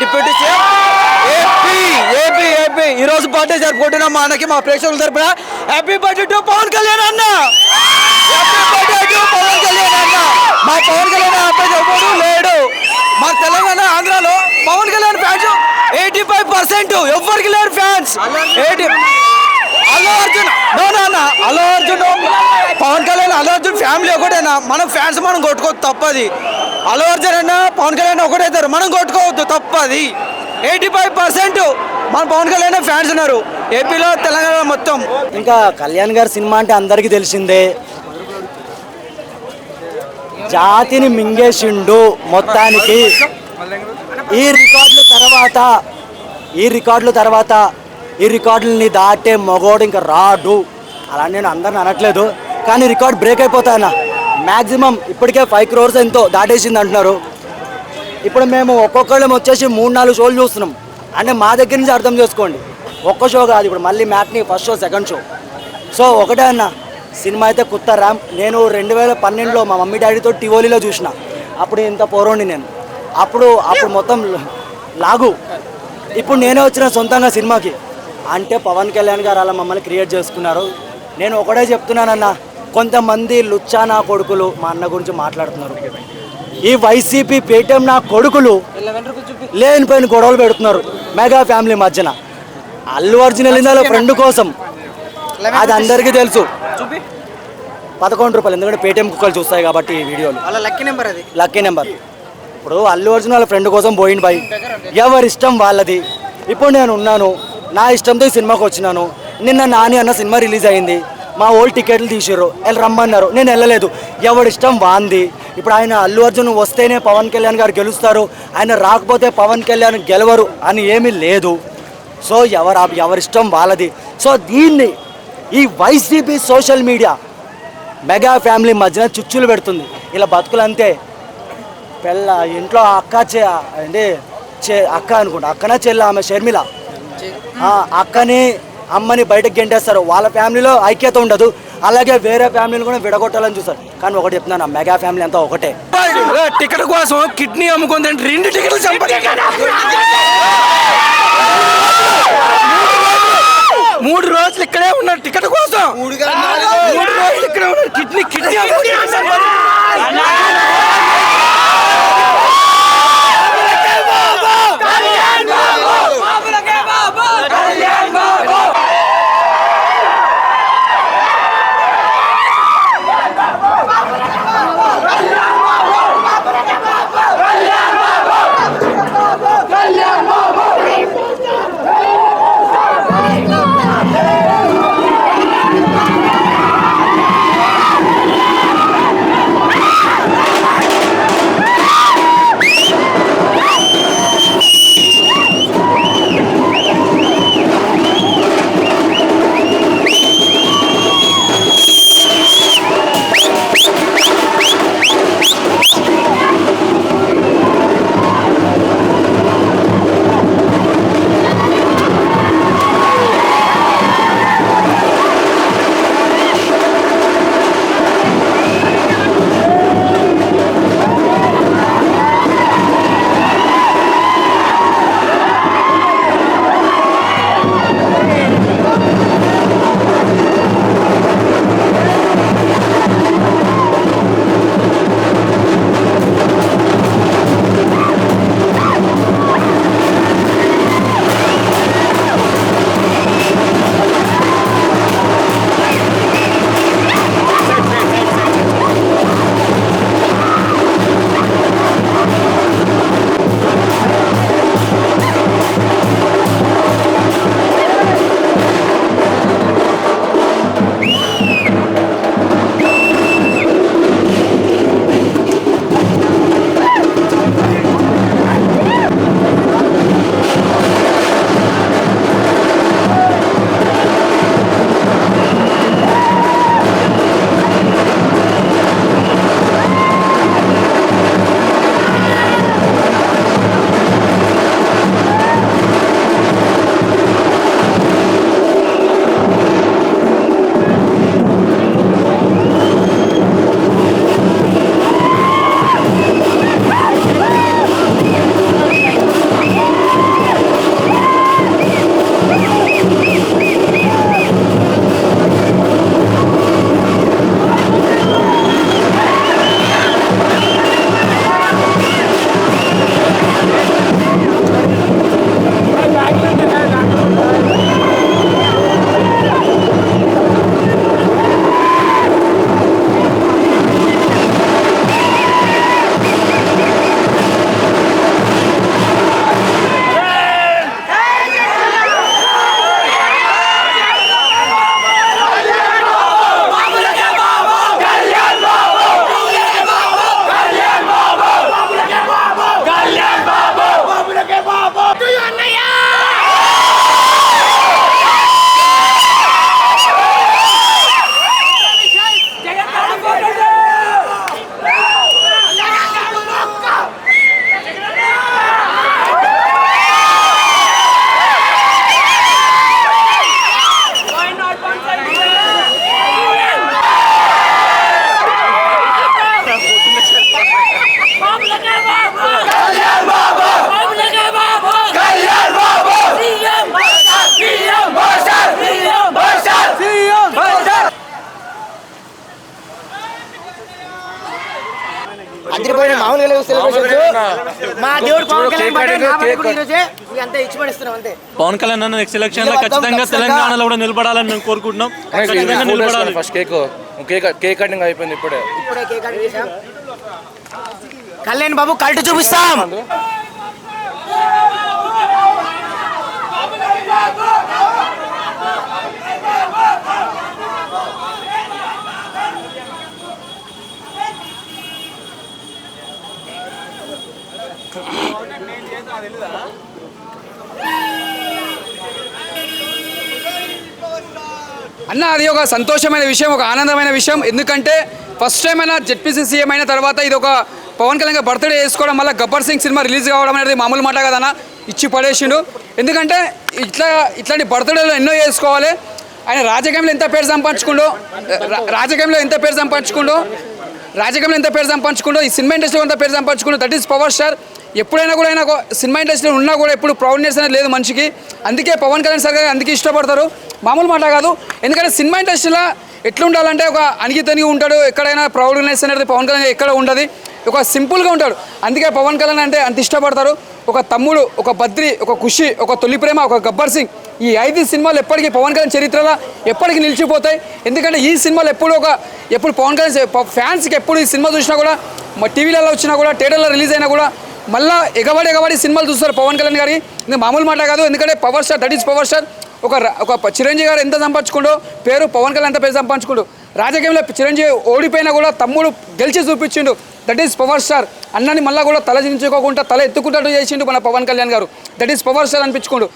Deputy CM. AP AP AP. ఈ రోజు birthday జరుపుకుంటున్నాం మా అన్నకి మా ప్రేక్షకుల తరపున happy birthday to Pawan Kalyan అన్న. Happy birthday to Pawan Kalyan అన్న. మా పవన్ కళ్యాణ్ అబ్బాయి ఎవరు లేడు. మా తెలంగాణ ఆంధ్రాలో Pawan Kalyan fans eighty five percent ఎవరికి లేరు fans eighty Allu Arjun. No నాన్న అల్లు అర్జున్ పవన్ కళ్యాణ్ అల్లు అర్జున్ ఫ్యామిలీ ఒకటేనా? మనం ఫ్యాన్స్ మనం కొట్టుకోవద్దు తప్పది. అల్లు అర్జున్ అన్న పవన్ కళ్యాణ్ ఒకటైతారు. మనం కొట్టుకోవద్దు తప్పది. ఎయిటీ ఫైవ్ పర్సెంట్ మన పవన్ కళ్యాణ్ ఫ్యాన్స్ ఉన్నారు. ఏపీలో తెలంగాణ మొత్తం. ఇంకా కళ్యాణ్ గారి సినిమా అంటే అందరికీ తెలిసిందే. జాతిని మింగేసిండు మొత్తానికి. ఈ రికార్డుల తర్వాత ఈ రికార్డుల తర్వాత ఈ రికార్డుల్ని దాటే మగోడు ఇంకా రాడు. అలా నేను అందరిని అనట్లేదు. కానీ రికార్డ్ బ్రేక్ అయిపోతాయన్న మ్యాక్సిమం ఇప్పటికే ఫైవ్ క్రోర్స్ ఎంతో దాటేసింది అంటున్నారు. ఇప్పుడు మేము ఒక్కొక్కళ్ళం వచ్చేసి మూడు నాలుగు షోలు చూస్తున్నాం. అంటే మా దగ్గర నుంచి అర్థం చేసుకోండి. ఒక్క షో కాదు ఇప్పుడు మళ్ళీ matinee first show second show. So ఒకటే అన్న. సినిమా అయితే కొత్త ర్యామ్ నేను రెండు వేల పన్నెండులో మా మమ్మీ డాడీతో టివోలీలో చూసిన. అప్పుడు ఇంత పోరోండి నేను. అప్పుడు అప్పుడు మొత్తం లాగు. ఇప్పుడు నేనే వచ్చిన సొంతంగా సినిమాకి. అంటే పవన్ కళ్యాణ్ గారు అలా మమ్మల్ని క్రియేట్ చేసుకున్నారు. నేను ఒకటే చెప్తున్నానన్న కొంతమంది లుచ్చా నా కొడుకులు మా అన్న గురించి మాట్లాడుతున్నారు. ఈ వైసీపీ పేటీఎం నా కొడుకులు లేనిపోయిన గొడవలు పెడుతున్నారు మెగా ఫ్యామిలీ మధ్యన. అల్లు అర్జున్ వెళ్ళిందా ఫ్రెండ్ కోసం? అది అందరికీ తెలుసు. పదకొండు రూపాయలు ఎందుకంటే పేటీఎం కుక్కలు చూస్తాయి కాబట్టి ఈ వీడియోలు. లక్కీ నెంబర్ అది. Lucky number. ఇప్పుడు అల్లు అర్జున్ వాళ్ళ ఫ్రెండ్ కోసం పోయింది బాయ్ ఎవరి ఇష్టం వాళ్ళది? ఇప్పుడు నేను ఉన్నాను. నా ఇష్టంతో ఈ సినిమాకి వచ్చినాను. నిన్న నాని అన్న సినిమా రిలీజ్ అయింది. మా ఓల్డ్ టికెట్లు తీసారు వెళ్ళి రమ్మన్నారు. నేను వెళ్ళలేదు. ఎవడిష్టం వాంది. ఇప్పుడు ఆయన అల్లు అర్జున్ వస్తేనే పవన్ కళ్యాణ్ గారు గెలుస్తారు. ఆయన రాకపోతే పవన్ కళ్యాణ్ గెలవరు అని ఏమీ లేదు. సో ఎవరు ఎవరిష్టం వాళ్ళది. సో దీన్ని ఈ YCP social media mega family మధ్యన చుచ్చులు పెడుతుంది. ఇలా బతుకులు అంతే పెళ్ళ ఇంట్లో అక్క చే అంటే చే అక్క అనుకుంటా. అక్కన చెల్ల ఆమె? షర్మిల. అక్కని అమ్మని బయటకు గెంటేస్తారు. వాళ్ళ ఫ్యామిలీలో ఐక్యత ఉండదు. అలాగే వేరే ఫ్యామిలీని కూడా విడగొట్టాలని చూస్తారు. కానీ ఒకటి చెప్తున్నాను మెగా ఫ్యామిలీ అంతా ఒకటే. టికెట్ కోసం కిడ్నీ అమ్ముకుంది రెండు టికెట్లు చంపడి మూడు రోజులు ఇక్కడే ఉన్నారు టికెట్ కోసం. మూడు రోజులు ఇక్కడే ఉన్నారు. కిడ్నీ కిడ్నీ అదిరిపోయిన మామూలుగా మా దేవుడు పవన్ కళ్యాణ్ పవన్ కళ్యాణ్ అన్న నెక్స్ట్ ఎలక్షన్లో ఖచ్చితంగా తెలంగాణలో కూడా నిలబడాలని మేము కోరుకుంటున్నాం. నిలబడాలి first cake cake cake cutting అయిపోయింది ఇప్పుడే. కళ్యాణ్ బాబు కల్ట్ చూపిస్తాం. అన్న అది ఒక సంతోషమైన విషయం ఒక ఆనందమైన విషయం. ఎందుకంటే ఫస్ట్ టైం అయినా జెడ్పీసీ సీఎం అయిన తర్వాత ఇది ఒక పవన్ కళ్యాణ్ బర్త్డే చేసుకోవడం వల్ల గబ్బర్ సింగ్ సినిమా రిలీజ్ కావడం అనేది మామూలు మాట కదన్న ఇచ్చి పడేసిండు. ఎందుకంటే ఇట్లా ఇట్లాంటి బర్త్డేలు ఎన్నో చేసుకోవాలి ఆయన రాజకీయంలో ఎంత పేరు సంపాదించుకుండో రాజకీయంలో ఎంత పేరు సంపాదించుకుండో రాజకీయంలో ఎంత పేరు సంపాదించుకుండో ఈ సినిమా ఇండస్ట్రీలో ఎంత పేరు సంపాదించుకుండో దట్ ఈస్ పవర్ స్టార్ ఎప్పుడైనా కూడా ఆయన ఒక సినిమా ఇండస్ట్రీలో ఉన్నా కూడా ఎప్పుడు ప్రౌడ్నెస్ అనేది లేదు మనిషికి. అందుకే పవన్ కళ్యాణ్ సార్ గారు అందుకే ఇష్టపడతారు. మామూలు మాట కాదు. ఎందుకంటే సినిమా ఇండస్ట్రీలో ఎట్లా ఉండాలంటే ఒక అణిగితనిగి ఉంటాడు. ఎక్కడైనా ప్రౌడ్నెస్ అనేది పవన్ కళ్యాణ్ ఎక్కడ ఉండదు. ఒక సింపుల్గా ఉంటాడు. అందుకే పవన్ కళ్యాణ్ అంటే అంత ఇష్టపడతారు. ఒక తమ్ముడు ఒక బద్రి ఒక ఖుషి ఒక తొలి ప్రేమ ఒక గబ్బర్ సింగ్ ఈ ఐదు సినిమాలు ఎప్పటికీ పవన్ కళ్యాణ్ చరిత్రలో ఎప్పటికీ నిలిచిపోతాయి. ఎందుకంటే ఈ సినిమాలు ఎప్పుడు ఒక ఎప్పుడు పవన్ కళ్యాణ్ ఫ్యాన్స్కి ఎప్పుడు ఈ సినిమా చూసినా కూడా మా టీవీలలో వచ్చినా కూడా థియేటర్లో రిలీజ్ అయినా కూడా మళ్ళా ఎగబడి ఎగబడి సినిమాలు చూస్తారు పవన్ కళ్యాణ్ గారి. ఇది మామూలు మాట కాదు ఎందుకంటే power star that is power star. ఒక ఒక చిరంజీవి గారు ఎంత సంపాదించుకుండో పేరు పవన్ కళ్యాణ్ ఎంత పేరు సంపాదించుకుండు. రాజకీయంలో చిరంజీవి ఓడిపోయినా కూడా తమ్ముడు గెలిచి చూపించిండు. That is power star. అన్నని మళ్ళీ కూడా తల దించుకోకుండా తల ఎత్తుకుంటూ చేసిండు మన పవన్ కళ్యాణ్ గారు. That is power star అనిపించుకోండు.